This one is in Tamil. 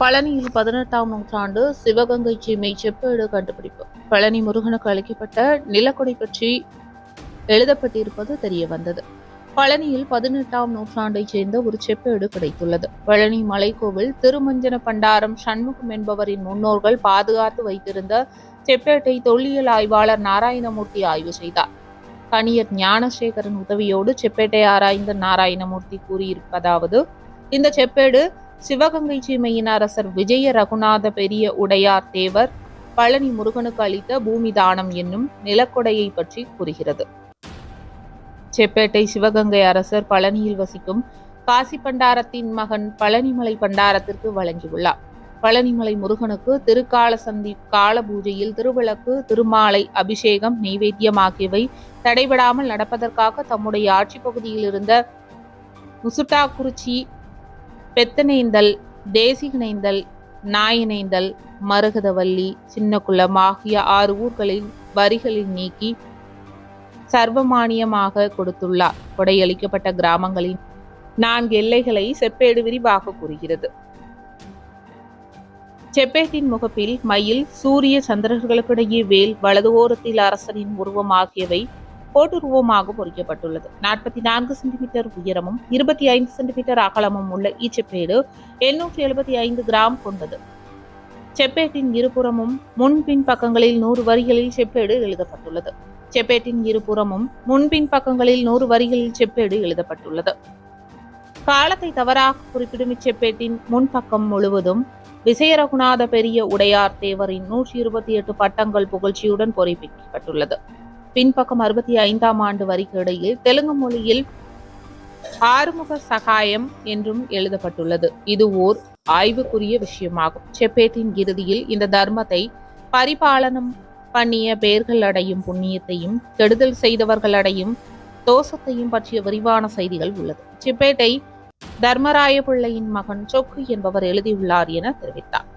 பழனியில் பதினெட்டாம் நூற்றாண்டு சிவகங்கை சீமை செப்பேடு கண்டுபிடிப்பு. பழனி முருகனுக்கு அளிக்கப்பட்ட நிலக்கொடை பற்றி எழுதப்பட்டிருப்பது தெரிய வந்தது. பழனியில் பதினெட்டாம் நூற்றாண்டைச் சேர்ந்த ஒரு செப்பேடு கிடைத்துள்ளது. பழனி மலைக்கோவில் திருமஞ்சன பண்டாரம் சண்முகம் என்பவரின் முன்னோர்கள் பாதுகாத்து வைத்திருந்த செப்பேட்டை தொல்லியல் ஆய்வாளர் நாராயணமூர்த்தி ஆய்வு செய்தார். கணியர் ஞானசேகரன் உதவியோடு செப்பேட்டை ஆராய்ந்த நாராயணமூர்த்தி கூறியிருப்பதாவது இந்த செப்பேடு சிவகங்கை சீமையின் அரசர் விஜய ரகுநாத பெரிய உடையார் தேவர் பழனி முருகனுக்கு அளித்த பூமி தானம் என்னும் நிலக்கொடையை பற்றி கூறுகிறது. செப்பேட்டை சிவகங்கை அரசர் பழனியில் வசிக்கும் காசி பண்டாரத்தின் மகன் பழனிமலை பண்டாரத்திற்கு வழங்கியுள்ளார். பழனிமலை முருகனுக்கு திருக்கால சந்தி கால பூஜையில் திருவிளக்கு திருமாலை அபிஷேகம் நெய்வேத்தியம் ஆகியவை தடைபடாமல் நடப்பதற்காக தம்முடைய ஆட்சி பகுதியில் இருந்த முசுட்டாக்குறிச்சி பெத்தனைந்தல் தேசிகனைந்தல் நாயினைந்தல் மருகதவல்லி சின்னக்குளம் ஆகிய ஆறு ஊர்களின் வரிகளில் நீக்கி சர்வமானியமாக கொடுத்துள்ளார். கொடையளிக்கப்பட்ட கிராமங்களின் நான்கு எல்லைகளை செப்பேடு விரிவாக கூறுகிறது. செப்பேட்டின் முகப்பில் மயில் சூரிய சந்திரர்களுக்கிடையே வேல் வலது ஓரத்தில் அரசனின் உருவம் ஆகியவை கோட்டுருவமாக பொறிக்கப்பட்டுள்ளது. நாற்பத்தி நான்கு சென்டிமீட்டர் உயரமும் இருபத்தி ஐந்து சென்டிமீட்டர் அகலமும் உள்ள இச்செப்பேடு எண்ணூற்றி எழுபத்தி ஐந்து கிராம் கொண்டது. செப்பேட்டின் இருபுறமும் முன்பின் பக்கங்களில் நூறு வரிகளில் செப்பேடு எழுதப்பட்டுள்ளது. செப்பேட்டின் இருபுறமும் முன்பின் பக்கங்களில் நூறு வரிகளில் செப்பேடு எழுதப்பட்டுள்ளது. காலத்தை தவறாக குறிப்பிடும் இச்செப்பேட்டின் முன்பக்கம் முழுவதும் விசயரகுநாத பெரிய உடையார் தேவரின் நூற்றி இருபத்தி எட்டு பட்டங்கள் புகழ்ச்சியுடன் பொறிப்பிக்கப்பட்டுள்ளது. பின்பக்கம் அறுபத்தி ஐந்தாம் ஆண்டு வரிக்கு இடையில் தெலுங்கு மொழியில் ஆறுமுக சகாயம் என்றும் எழுதப்பட்டுள்ளது. இது ஓர் ஆய்வுக்குரிய விஷயமாகும். செப்பேட்டின் இறுதியில் இந்த தர்மத்தை பரிபாலனம் பண்ணிய பெயர்கள் அடையும் புண்ணியத்தையும் கெடுதல் செய்தவர்கள் அடையும் தோஷத்தையும் பற்றிய விரிவான செய்திகள் உள்ளது. செப்பேட்டை தர்மராய பிள்ளையின் மகன் சொக்கு என்பவர் எழுதியுள்ளார் என தெரிவித்தார்.